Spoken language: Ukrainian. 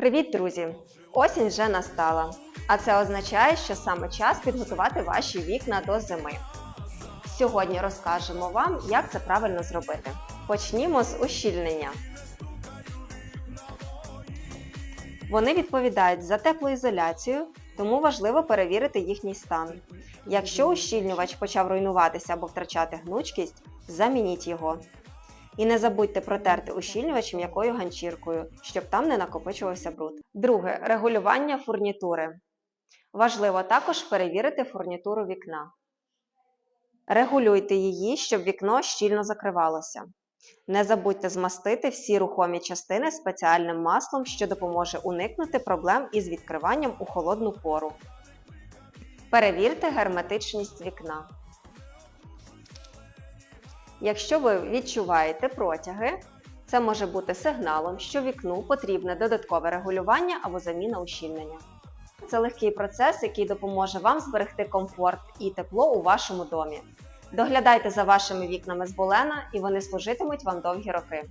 Привіт, друзі! Осінь вже настала, а це означає, що саме час підготувати ваші вікна до зими. Сьогодні розкажемо вам, як це правильно зробити. Почнімо з ущільнення. Вони відповідають за теплоізоляцію, тому важливо перевірити їхній стан. Якщо ущільнювач почав руйнуватися або втрачати гнучкість, замініть його. І не забудьте протерти ущільнювач м'якою ганчіркою, щоб там не накопичувався бруд. Друге регулювання фурнітури. Важливо також перевірити фурнітуру вікна. Регулюйте її, щоб вікно щільно закривалося. Не забудьте змастити всі рухомі частини спеціальним маслом, що допоможе уникнути проблем із відкриванням у холодну пору. Перевірте герметичність вікна. Якщо ви відчуваєте протяги, це може бути сигналом, що вікну потрібне додаткове регулювання або заміна ущільнення. Це легкий процес, який допоможе вам зберегти комфорт і тепло у вашому домі. Доглядайте за вашими вікнами з болена, і вони служитимуть вам довгі роки.